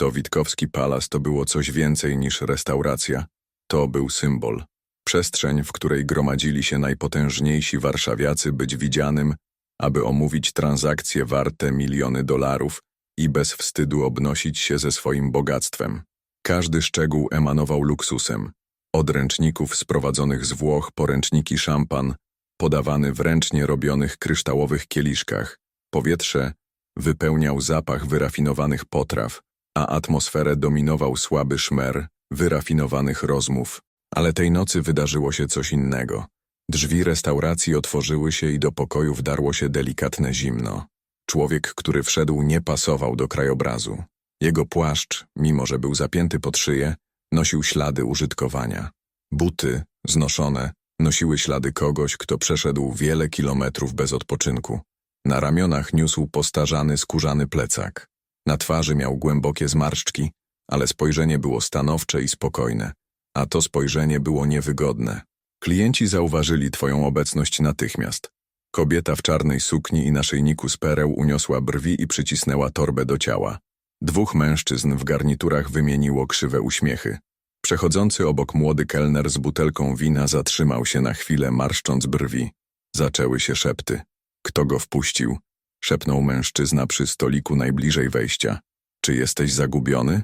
To Witkowski Palas to było coś więcej niż restauracja. To był symbol. Przestrzeń, w której gromadzili się najpotężniejsi warszawiacy być widzianym, aby omówić transakcje warte miliony dolarów i bez wstydu obnosić się ze swoim bogactwem. Każdy szczegół emanował luksusem. Od ręczników sprowadzonych z Włoch po ręczniki szampan, podawany w ręcznie robionych kryształowych kieliszkach. Powietrze wypełniał zapach wyrafinowanych potraw, a atmosferę dominował słaby szmer wyrafinowanych rozmów. Ale tej nocy wydarzyło się coś innego. Drzwi restauracji otworzyły się i do pokoju wdarło się delikatne zimno. Człowiek, który wszedł, nie pasował do krajobrazu. Jego płaszcz, mimo że był zapięty pod szyję, nosił ślady użytkowania. Buty, znoszone, nosiły ślady kogoś, kto przeszedł wiele kilometrów bez odpoczynku. Na ramionach niósł postarzany, skórzany plecak. Na twarzy miał głębokie zmarszczki, ale spojrzenie było stanowcze i spokojne, a to spojrzenie było niewygodne. Klienci zauważyli twoją obecność natychmiast. Kobieta w czarnej sukni i naszyjniku z pereł uniosła brwi i przycisnęła torbę do ciała. Dwóch mężczyzn w garniturach wymieniło krzywe uśmiechy. Przechodzący obok młody kelner z butelką wina zatrzymał się na chwilę, marszcząc brwi. Zaczęły się szepty. Kto go wpuścił? Szepnął mężczyzna przy stoliku najbliżej wejścia. Czy jesteś zagubiony?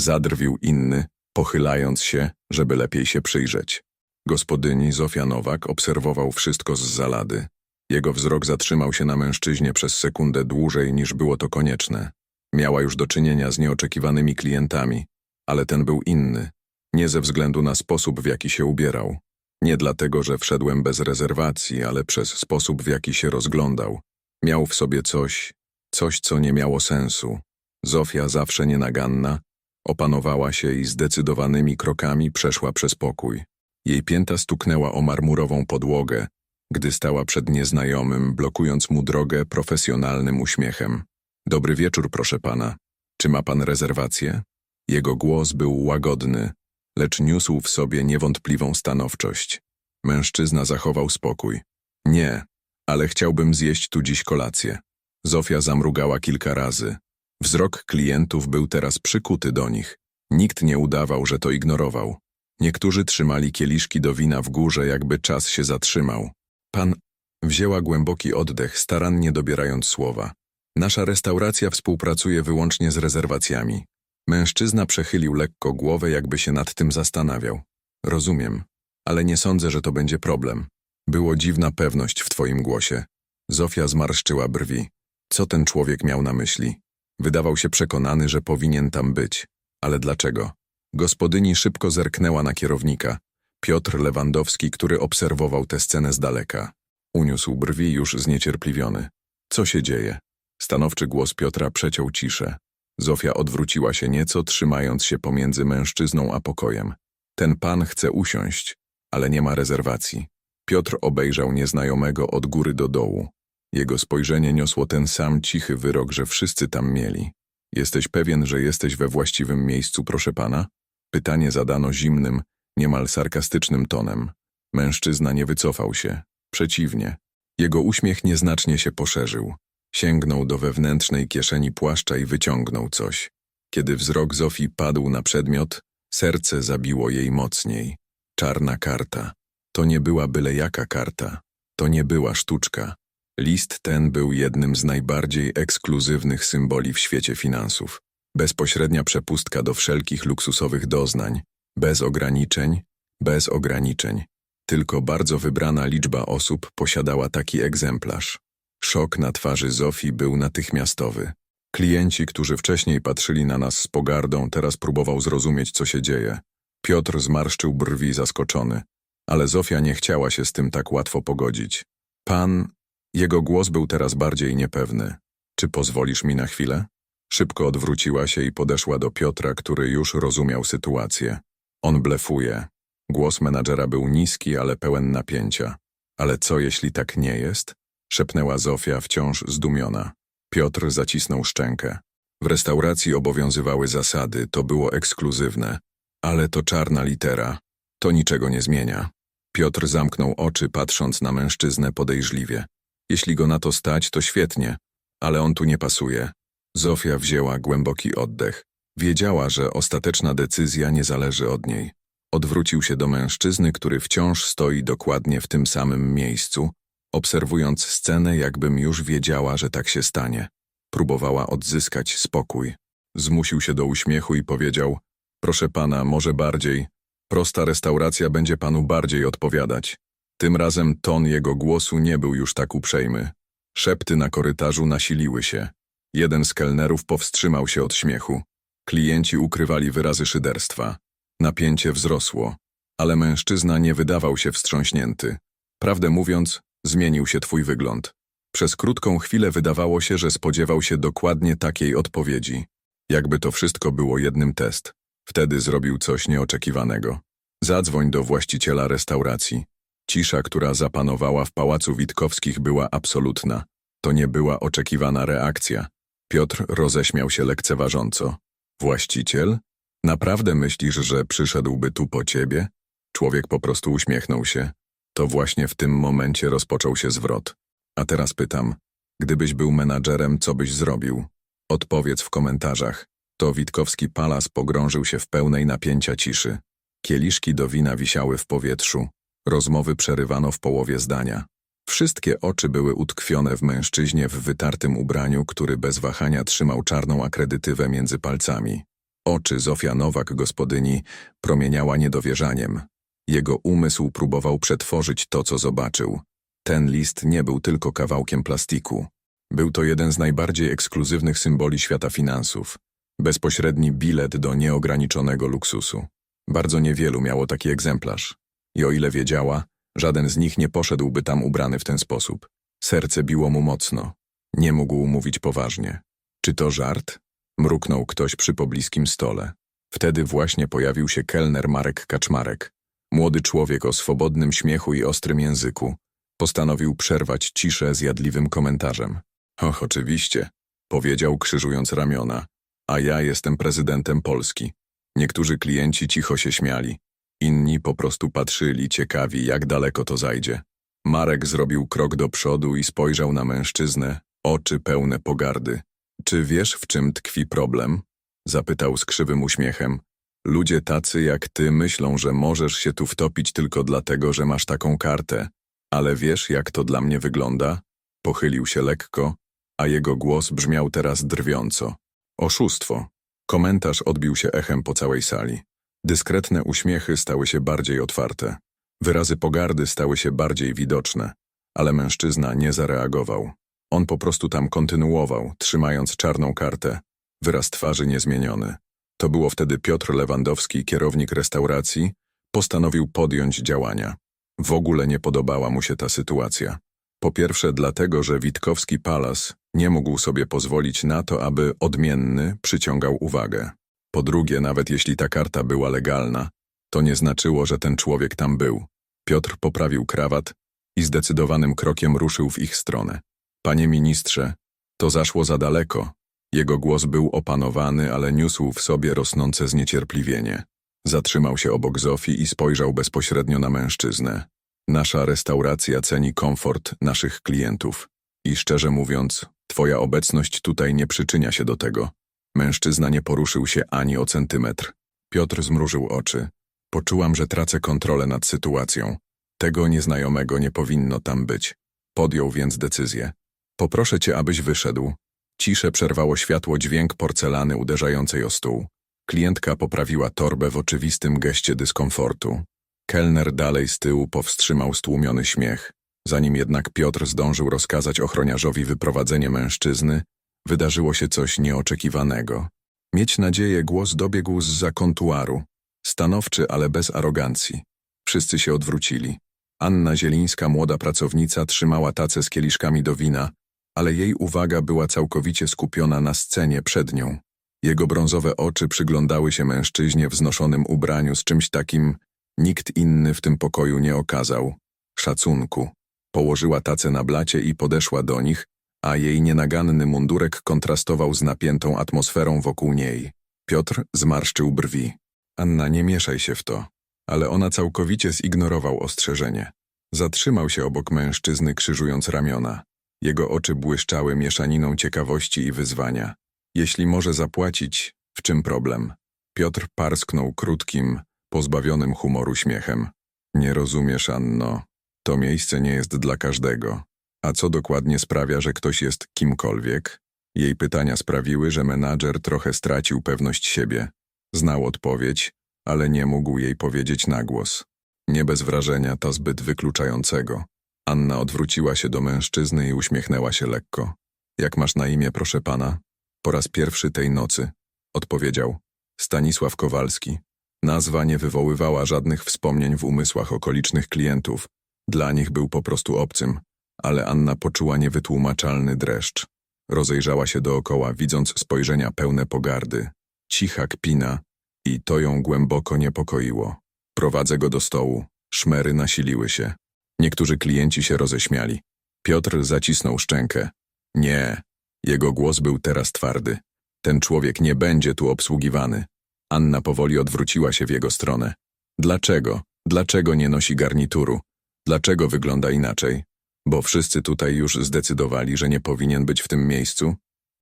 Zadrwił inny, pochylając się, żeby lepiej się przyjrzeć. Gospodyni Zofia Nowak obserwował wszystko z zalady. Jego wzrok zatrzymał się na mężczyźnie przez sekundę dłużej niż było to konieczne. Miała już do czynienia z nieoczekiwanymi klientami, ale ten był inny. Nie ze względu na sposób, w jaki się ubierał. Nie dlatego, że wszedłem bez rezerwacji, ale przez sposób, w jaki się rozglądał. Miał w sobie coś, coś, co nie miało sensu. Zofia, zawsze nienaganna, opanowała się i zdecydowanymi krokami przeszła przez pokój. Jej pięta stuknęła o marmurową podłogę, gdy stała przed nieznajomym, blokując mu drogę profesjonalnym uśmiechem. Dobry wieczór, proszę pana. Czy ma pan rezerwację? Jego głos był łagodny, lecz niósł w sobie niewątpliwą stanowczość. Mężczyzna zachował spokój. Nie, ale chciałbym zjeść tu dziś kolację. Zofia zamrugała kilka razy. Wzrok klientów był teraz przykuty do nich. Nikt nie udawał, że to ignorował. Niektórzy trzymali kieliszki do wina w górze, jakby czas się zatrzymał. Pan wzięła głęboki oddech, starannie dobierając słowa. Nasza restauracja współpracuje wyłącznie z rezerwacjami. Mężczyzna przechylił lekko głowę, jakby się nad tym zastanawiał. Rozumiem, ale nie sądzę, że to będzie problem. Było dziwna pewność w twoim głosie. Zofia zmarszczyła brwi. Co ten człowiek miał na myśli? Wydawał się przekonany, że powinien tam być. Ale dlaczego? Gospodyni szybko zerknęła na kierownika. Piotr Lewandowski, który obserwował tę scenę z daleka. Uniósł brwi już zniecierpliwiony. Co się dzieje? Stanowczy głos Piotra przeciął ciszę. Zofia odwróciła się nieco, trzymając się pomiędzy mężczyzną a pokojem. Ten pan chce usiąść, ale nie ma rezerwacji. Piotr obejrzał nieznajomego od góry do dołu. Jego spojrzenie niosło ten sam cichy wyrok, że wszyscy tam mieli. Jesteś pewien, że jesteś we właściwym miejscu, proszę pana? Pytanie zadano zimnym, niemal sarkastycznym tonem. Mężczyzna nie wycofał się. Przeciwnie. Jego uśmiech nieznacznie się poszerzył. Sięgnął do wewnętrznej kieszeni płaszcza i wyciągnął coś. Kiedy wzrok Zofii padł na przedmiot, serce zabiło jej mocniej. Czarna karta. To nie była byle jaka karta. To nie była sztuczka. List ten był jednym z najbardziej ekskluzywnych symboli w świecie finansów. Bezpośrednia przepustka do wszelkich luksusowych doznań, bez ograniczeń, bez ograniczeń. Tylko bardzo wybrana liczba osób posiadała taki egzemplarz. Szok na twarzy Zofii był natychmiastowy. Klienci, którzy wcześniej patrzyli na nas z pogardą, teraz próbował zrozumieć, co się dzieje. Piotr zmarszczył brwi zaskoczony, ale Zofia nie chciała się z tym tak łatwo pogodzić. Pan... Jego głos był teraz bardziej niepewny. Czy pozwolisz mi na chwilę? Szybko odwróciła się i podeszła do Piotra, który już rozumiał sytuację. On blefuje. Głos menadżera był niski, ale pełen napięcia. Ale co, jeśli tak nie jest? Szepnęła Zofia, wciąż zdumiona. Piotr zacisnął szczękę. W restauracji obowiązywały zasady, to było ekskluzywne. Ale to czarna litera. To niczego nie zmienia. Piotr zamknął oczy, patrząc na mężczyznę podejrzliwie. Jeśli go na to stać, to świetnie, ale on tu nie pasuje. Zofia wzięła głęboki oddech. Wiedziała, że ostateczna decyzja nie zależy od niej. Odwrócił się do mężczyzny, który wciąż stoi dokładnie w tym samym miejscu, obserwując scenę, jakbym już wiedziała, że tak się stanie. Próbowała odzyskać spokój. Zmusił się do uśmiechu i powiedział: Proszę pana, może bardziej. Prosta restauracja będzie panu bardziej odpowiadać. Tym razem ton jego głosu nie był już tak uprzejmy. Szepty na korytarzu nasiliły się. Jeden z kelnerów powstrzymał się od śmiechu. Klienci ukrywali wyrazy szyderstwa. Napięcie wzrosło, ale mężczyzna nie wydawał się wstrząśnięty. Prawdę mówiąc, zmienił się twój wygląd. Przez krótką chwilę wydawało się, że spodziewał się dokładnie takiej odpowiedzi. Jakby to wszystko było jednym test. Wtedy zrobił coś nieoczekiwanego. Zadzwoń do właściciela restauracji. Cisza, która zapanowała w Pałacu Witkowskich była absolutna. To nie była oczekiwana reakcja. Piotr roześmiał się lekceważąco. Właściciel? Naprawdę myślisz, że przyszedłby tu po ciebie? Człowiek po prostu uśmiechnął się. To właśnie w tym momencie rozpoczął się zwrot. A teraz pytam, gdybyś był menadżerem, co byś zrobił? Odpowiedz w komentarzach. To Witkowski Palas pogrążył się w pełnej napięcia ciszy. Kieliszki do wina wisiały w powietrzu. Rozmowy przerywano w połowie zdania. Wszystkie oczy były utkwione w mężczyźnie w wytartym ubraniu, który bez wahania trzymał czarną akredytywę między palcami. Oczy Zofia Nowak, gospodyni, promieniała niedowierzaniem. Jego umysł próbował przetworzyć to, co zobaczył. Ten list nie był tylko kawałkiem plastiku. Był to jeden z najbardziej ekskluzywnych symboli świata finansów. Bezpośredni bilet do nieograniczonego luksusu. Bardzo niewielu miało taki egzemplarz. I o ile wiedziała, żaden z nich nie poszedłby tam ubrany w ten sposób. Serce biło mu mocno. Nie mógł mówić poważnie. Czy to żart? Mruknął ktoś przy pobliskim stole. Wtedy właśnie pojawił się kelner Marek Kaczmarek. Młody człowiek o swobodnym śmiechu i ostrym języku. Postanowił przerwać ciszę zjadliwym komentarzem. Och, oczywiście, powiedział krzyżując ramiona. A ja jestem prezydentem Polski. Niektórzy klienci cicho się śmiali. Inni po prostu patrzyli ciekawi, jak daleko to zajdzie. Marek zrobił krok do przodu i spojrzał na mężczyznę, oczy pełne pogardy. Czy wiesz, w czym tkwi problem? Zapytał z krzywym uśmiechem. Ludzie tacy jak ty myślą, że możesz się tu wtopić tylko dlatego, że masz taką kartę. Ale wiesz, jak to dla mnie wygląda? Pochylił się lekko, a jego głos brzmiał teraz drwiąco. Oszustwo. Komentarz odbił się echem po całej sali. Dyskretne uśmiechy stały się bardziej otwarte. Wyrazy pogardy stały się bardziej widoczne, ale mężczyzna nie zareagował. On po prostu tam kontynuował, trzymając czarną kartę, wyraz twarzy niezmieniony. To było wtedy Piotr Lewandowski, kierownik restauracji, postanowił podjąć działania. W ogóle nie podobała mu się ta sytuacja. Po pierwsze dlatego, że Witkowski Palas nie mógł sobie pozwolić na to, aby odmienny przyciągał uwagę. Po drugie, nawet jeśli ta karta była legalna, to nie znaczyło, że ten człowiek tam był. Piotr poprawił krawat i zdecydowanym krokiem ruszył w ich stronę. Panie ministrze, to zaszło za daleko. Jego głos był opanowany, ale niósł w sobie rosnące zniecierpliwienie. Zatrzymał się obok Zofii i spojrzał bezpośrednio na mężczyznę. Nasza restauracja ceni komfort naszych klientów. I szczerze mówiąc, twoja obecność tutaj nie przyczynia się do tego. Mężczyzna nie poruszył się ani o centymetr. Piotr zmrużył oczy. Poczułam, że tracę kontrolę nad sytuacją. Tego nieznajomego nie powinno tam być. Podjął więc decyzję. Poproszę cię, abyś wyszedł. Ciszę przerwało światło dźwięk porcelany uderzającej o stół. Klientka poprawiła torbę w oczywistym geście dyskomfortu. Kelner dalej z tyłu powstrzymał stłumiony śmiech. Zanim jednak Piotr zdążył rozkazać ochroniarzowi wyprowadzenie mężczyzny, wydarzyło się coś nieoczekiwanego. Mieć nadzieję głos dobiegł z za kontuaru. Stanowczy, ale bez arogancji. Wszyscy się odwrócili. Anna Zielińska, młoda pracownica, trzymała tacę z kieliszkami do wina, ale jej uwaga była całkowicie skupiona na scenie przed nią. Jego brązowe oczy przyglądały się mężczyźnie w znoszonym ubraniu z czymś takim, nikt inny w tym pokoju nie okazał. Szacunku. Położyła tacę na blacie i podeszła do nich, a jej nienaganny mundurek kontrastował z napiętą atmosferą wokół niej. Piotr zmarszczył brwi. Anna, nie mieszaj się w to. Ale ona całkowicie zignorował ostrzeżenie. Zatrzymał się obok mężczyzny, krzyżując ramiona. Jego oczy błyszczały mieszaniną ciekawości i wyzwania. Jeśli może zapłacić, W czym problem? Piotr parsknął krótkim, pozbawionym humoru śmiechem. Nie rozumiesz, Anno. To miejsce nie jest dla każdego. A co dokładnie sprawia, że ktoś jest kimkolwiek? Jej pytania sprawiły, że menadżer trochę stracił pewność siebie. Znał odpowiedź, ale nie mógł jej powiedzieć na głos. Nie bez wrażenia ta zbyt wykluczającego. Anna odwróciła się do mężczyzny i uśmiechnęła się lekko. Jak masz na imię, proszę pana? Po raz pierwszy tej nocy, odpowiedział. Stanisław Kowalski. Nazwa nie wywoływała żadnych wspomnień w umysłach okolicznych klientów. Dla nich był po prostu obcym, ale Anna poczuła niewytłumaczalny dreszcz. Rozejrzała się dookoła, widząc spojrzenia pełne pogardy. Cicha kpina i to ją głęboko niepokoiło. Prowadzę go do stołu. Szmery nasiliły się. Niektórzy klienci się roześmiali. Piotr zacisnął szczękę. Nie. Jego głos był teraz twardy. Ten człowiek nie będzie tu obsługiwany. Anna powoli odwróciła się w jego stronę. Dlaczego? Dlaczego nie nosi garnituru? Dlaczego wygląda inaczej? Bo wszyscy tutaj już zdecydowali, że nie powinien być w tym miejscu?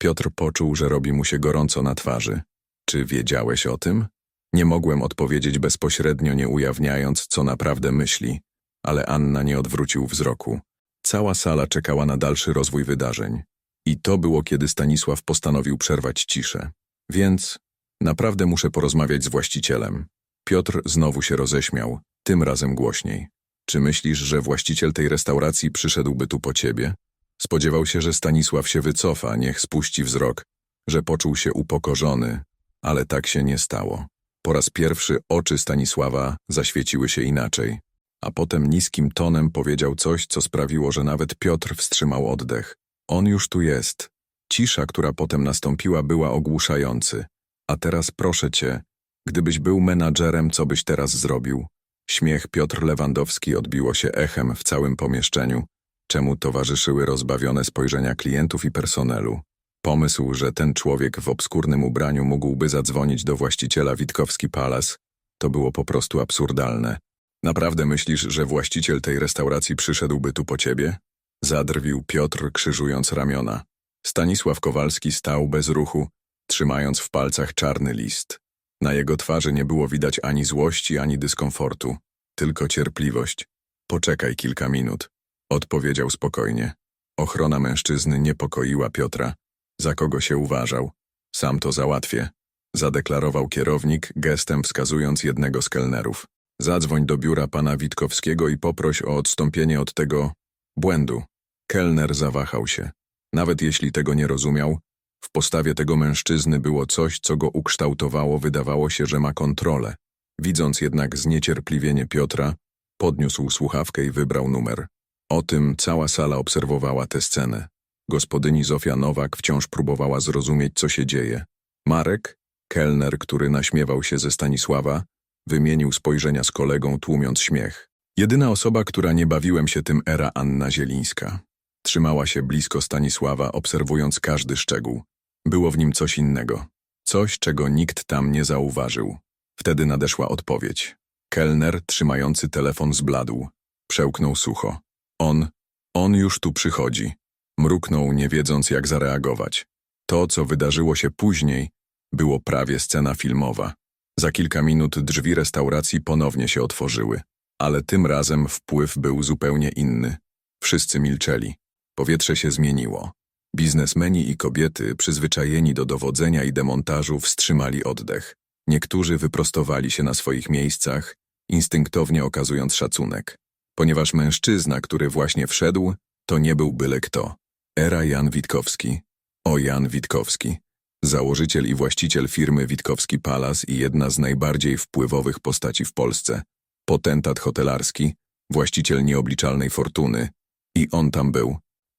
Piotr poczuł, że robi mu się gorąco na twarzy. Czy wiedziałeś o tym? Nie mogłem odpowiedzieć bezpośrednio, nie ujawniając, co naprawdę myśli, ale Anna nie odwrócił wzroku. Cała sala czekała na dalszy rozwój wydarzeń. I to było, kiedy Stanisław postanowił przerwać ciszę. Więc naprawdę muszę porozmawiać z właścicielem. Piotr znowu się roześmiał, tym razem głośniej. Czy myślisz, że właściciel tej restauracji przyszedłby tu po ciebie? Spodziewał się, że Stanisław się wycofa, niech spuści wzrok, że poczuł się upokorzony, ale tak się nie stało. Po raz pierwszy oczy Stanisława zaświeciły się inaczej, a potem niskim tonem powiedział coś, co sprawiło, że nawet Piotr wstrzymał oddech. On już tu jest. Cisza, która potem nastąpiła, była ogłuszający. A teraz proszę cię, gdybyś był menadżerem, co byś teraz zrobił? Śmiech Piotr Lewandowski odbiło się echem w całym pomieszczeniu, czemu towarzyszyły rozbawione spojrzenia klientów i personelu. Pomysł, że ten człowiek w obskurnym ubraniu mógłby zadzwonić do właściciela Witkowski Palace, to było po prostu absurdalne. Naprawdę myślisz, że właściciel tej restauracji przyszedłby tu po ciebie? Zadrwił Piotr, krzyżując ramiona. Stanisław Kowalski stał bez ruchu, trzymając w palcach czarny list. Na jego twarzy nie było widać ani złości, ani dyskomfortu, tylko cierpliwość. Poczekaj kilka minut, odpowiedział spokojnie. Ochrona mężczyzny niepokoiła Piotra. Za kogo się uważał? Sam to załatwię, zadeklarował kierownik, gestem wskazując jednego z kelnerów. Zadzwoń do biura pana Witkowskiego i poproś o odstąpienie od tego błędu. Kelner zawahał się. Nawet jeśli tego nie rozumiał, w postawie tego mężczyzny było coś, co go ukształtowało, wydawało się, że ma kontrolę. Widząc jednak zniecierpliwienie Piotra, podniósł słuchawkę i wybrał numer. O tym cała sala obserwowała tę scenę. Gospodyni Zofia Nowak wciąż próbowała zrozumieć, co się dzieje. Marek, kelner, który naśmiewał się ze Stanisława, wymienił spojrzenia z kolegą, tłumiąc śmiech. Jedyna osoba, która nie bawiłem się tym era Anna Zielińska. Trzymała się blisko Stanisława, obserwując każdy szczegół. Było w nim coś innego. Coś, czego nikt tam nie zauważył. Wtedy nadeszła odpowiedź. Kelner, trzymający telefon, zbladł. Przełknął sucho. On, on już tu przychodzi. Mruknął, nie wiedząc jak zareagować. To, co wydarzyło się później, było prawie scena filmowa. Za kilka minut drzwi restauracji ponownie się otworzyły, ale tym razem wpływ był zupełnie inny. Wszyscy milczeli. Powietrze się zmieniło. Biznesmeni i kobiety, przyzwyczajeni do dowodzenia i demontażu, wstrzymali oddech. Niektórzy wyprostowali się na swoich miejscach, instynktownie okazując szacunek. Ponieważ mężczyzna, który właśnie wszedł, to nie był byle kto. Era Jan Witkowski. O Jan Witkowski. Założyciel i właściciel firmy Witkowski Palace i jedna z najbardziej wpływowych postaci w Polsce. Potentat hotelarski, właściciel nieobliczalnej fortuny. I on tam był.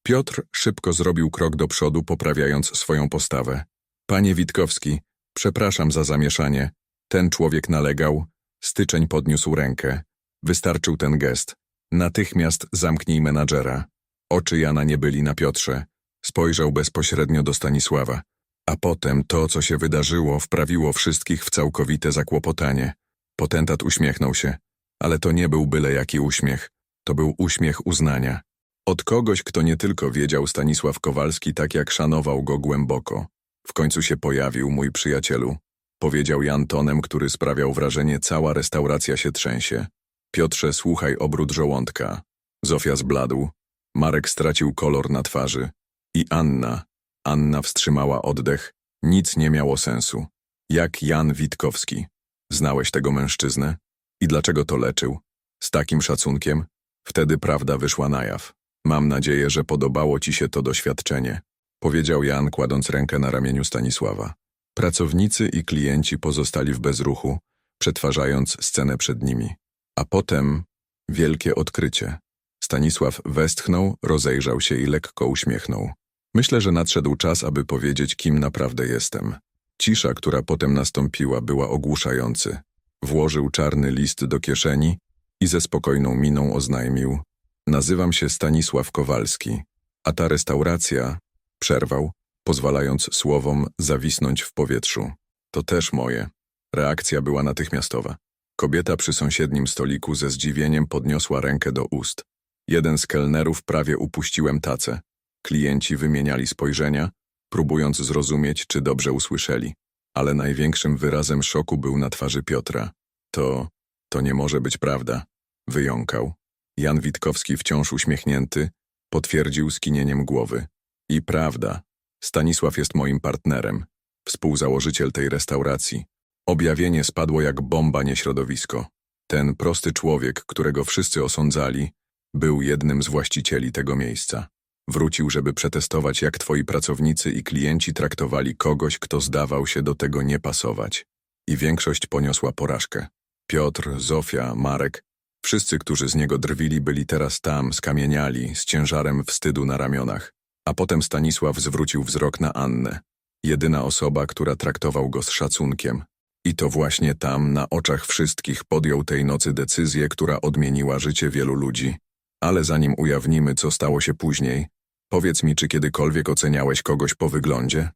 Piotr szybko zrobił krok do przodu, poprawiając swoją postawę. Panie Witkowski, przepraszam za zamieszanie. Ten człowiek nalegał. Styczeń podniósł rękę. Wystarczył ten gest. Natychmiast zamknij menadżera. Oczy Jana nie byli na Piotrze. Spojrzał bezpośrednio do Stanisława. A potem to, co się wydarzyło, wprawiło wszystkich w całkowite zakłopotanie. Potentat uśmiechnął się. Ale to nie był byle jaki uśmiech. To był uśmiech uznania. Od kogoś, kto nie tylko wiedział Stanisław Kowalski tak jak szanował go głęboko. W końcu się pojawił, mój przyjacielu. powiedział Jan tonem, który sprawiał wrażenie, cała restauracja się trzęsie. Piotrze, słuchaj obrót żołądka. Zofia zbladł, Marek stracił kolor na twarzy i Anna, Anna wstrzymała oddech, nic nie miało sensu. Jak Jan Witkowski. Znałeś tego mężczyznę? I dlaczego to leczył? Z takim szacunkiem? Wtedy prawda wyszła na jaw. Mam nadzieję, że podobało ci się to doświadczenie, powiedział Jan, kładąc rękę na ramieniu Stanisława. Pracownicy i klienci pozostali w bezruchu, przetwarzając scenę przed nimi. A potem wielkie odkrycie. Stanisław westchnął, rozejrzał się i lekko uśmiechnął. Myślę, że nadszedł czas, aby powiedzieć, kim naprawdę jestem. Cisza, która potem nastąpiła, była ogłuszający. Włożył czarny list do kieszeni i ze spokojną miną oznajmił: Nazywam się Stanisław Kowalski, a ta restauracja przerwał, pozwalając słowom zawisnąć w powietrzu. To też moje. Reakcja była natychmiastowa. Kobieta przy sąsiednim stoliku ze zdziwieniem podniosła rękę do ust. Jeden z kelnerów prawie upuściłem tacę. Klienci wymieniali spojrzenia, próbując zrozumieć, czy dobrze usłyszeli. Ale największym wyrazem szoku był na twarzy Piotra. To, to nie może być prawda, wyjąkał. Jan Witkowski wciąż uśmiechnięty, potwierdził skinieniem głowy. I prawda, Stanisław jest moim partnerem, współzałożyciel tej restauracji. Objawienie spadło jak bomba nieśrodowisko. Ten prosty człowiek, którego wszyscy osądzali, był jednym z właścicieli tego miejsca. Wrócił, żeby przetestować, jak twoi pracownicy i klienci traktowali kogoś, kto zdawał się do tego nie pasować. I większość poniosła porażkę. Piotr, Zofia, Marek, wszyscy, którzy z niego drwili, byli teraz tam, skamieniali, z ciężarem wstydu na ramionach. A potem Stanisław zwrócił wzrok na Annę. Jedyna osoba, która traktował go z szacunkiem. I to właśnie tam, na oczach wszystkich, podjął tej nocy decyzję, która odmieniła życie wielu ludzi. Ale zanim ujawnimy, co stało się później, powiedz mi, czy kiedykolwiek oceniałeś kogoś po wyglądzie?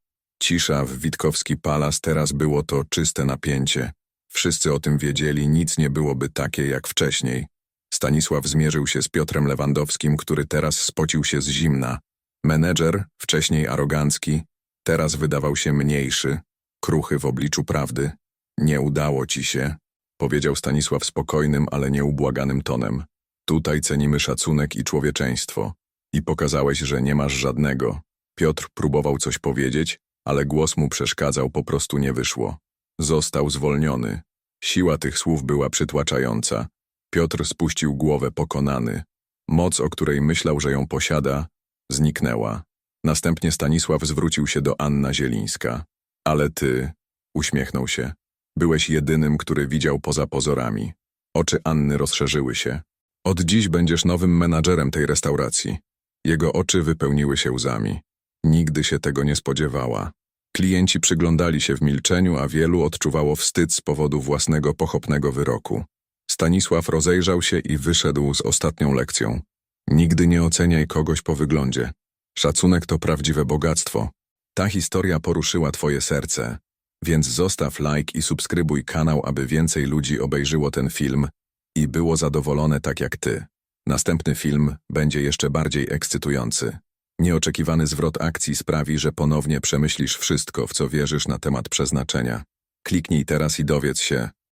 Cisza w Witkowski Palas teraz było to czyste napięcie. Wszyscy o tym wiedzieli, nic nie byłoby takie jak wcześniej. Stanisław zmierzył się z Piotrem Lewandowskim, który teraz spocił się z zimna. Menedżer, wcześniej arogancki, teraz wydawał się mniejszy, kruchy w obliczu prawdy. Nie udało ci się, powiedział Stanisław spokojnym, ale nieubłaganym tonem. Tutaj cenimy szacunek i człowieczeństwo. I pokazałeś, że nie masz żadnego. Piotr próbował coś powiedzieć, ale głos mu przeszkadzał, po prostu nie wyszło. Został zwolniony. Siła tych słów była przytłaczająca. Piotr spuścił głowę pokonany. Moc, o której myślał, że ją posiada, zniknęła. Następnie Stanisław zwrócił się do Anna Zielińska. Ale ty, uśmiechnął się, byłeś jedynym, który widział poza pozorami. Oczy Anny rozszerzyły się. Od dziś będziesz nowym menadżerem tej restauracji. Jego oczy wypełniły się łzami. Nigdy się tego nie spodziewała. Klienci przyglądali się w milczeniu, a wielu odczuwało wstyd z powodu własnego pochopnego wyroku. Stanisław rozejrzał się i wyszedł z ostatnią lekcją. Nigdy nie oceniaj kogoś po wyglądzie. Szacunek to prawdziwe bogactwo. Ta historia poruszyła twoje serce, więc zostaw like i subskrybuj kanał, aby więcej ludzi obejrzyło ten film i było zadowolone tak jak ty. Następny film będzie jeszcze bardziej ekscytujący. Nieoczekiwany zwrot akcji sprawi, że ponownie przemyślisz wszystko, w co wierzysz na temat przeznaczenia. Kliknij teraz i dowiedz się,